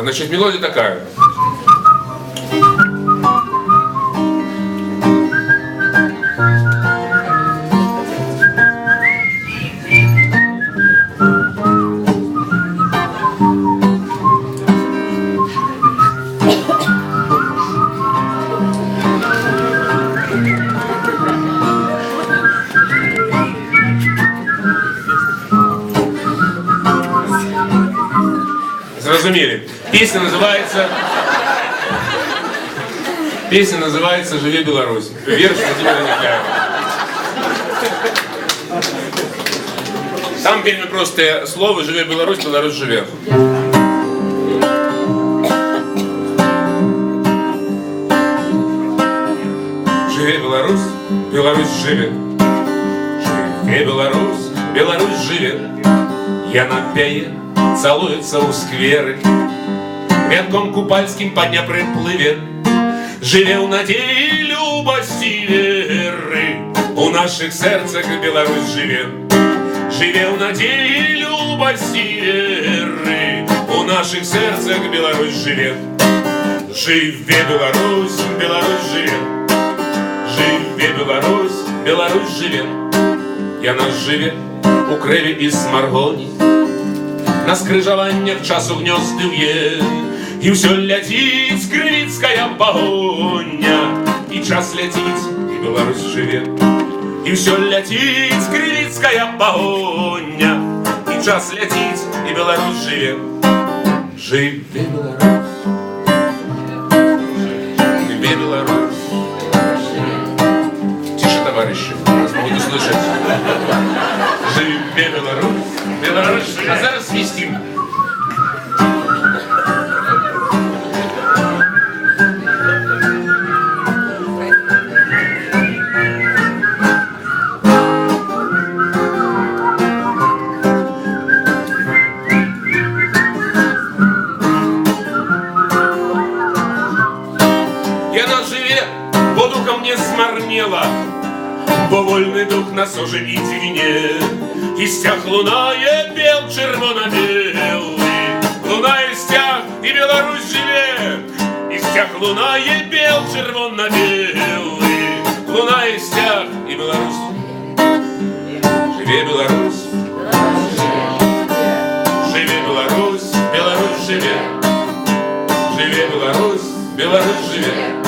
Значит, мелодия такая. Зрозумели. Песня называется... Песня называется «Живи Беларусь». Верш Владимира Николаева. Там вельми простое слово «Живе Беларусь, Беларусь живе». Живе Беларусь, Беларусь живе. Живе Беларусь, Беларусь живе. Яна пяе, целуется у скверы, Рядком купальским по дня приплыве. Живе у надеї любості віри, У наших серцях Беларусь живе. Живе у надеї любості віри, У наших серцях Беларусь живе. Живе Беларусь, Беларусь живе. Живе Беларусь, Беларусь живе. Я нас живе у криві і смаргоні, на скрижаваннях часу гнездує, і все летить скривіцька погоня, і час летить, і Беларусь живе, і все летить скривіцька погоня, і час летить, і Беларусь живе. Живе Беларусь, живе Беларусь. Тише, товарищи, вас могут услышать. Живе Беларусь, Беларусь, а зараз свистим. Я на живе, воду ко мне смарнела, Бо вольний дух нас оживіть війні, І стяг лунає бел червоно-білий, Лунає стяг, і Білорусь живе, І стяг лунає бел червоно-білий, Лунає стяг, і Білорусь. Живе Білорусь, живе Білорусь, Білорусь живе, Живе Білорусь, Білорусь живе.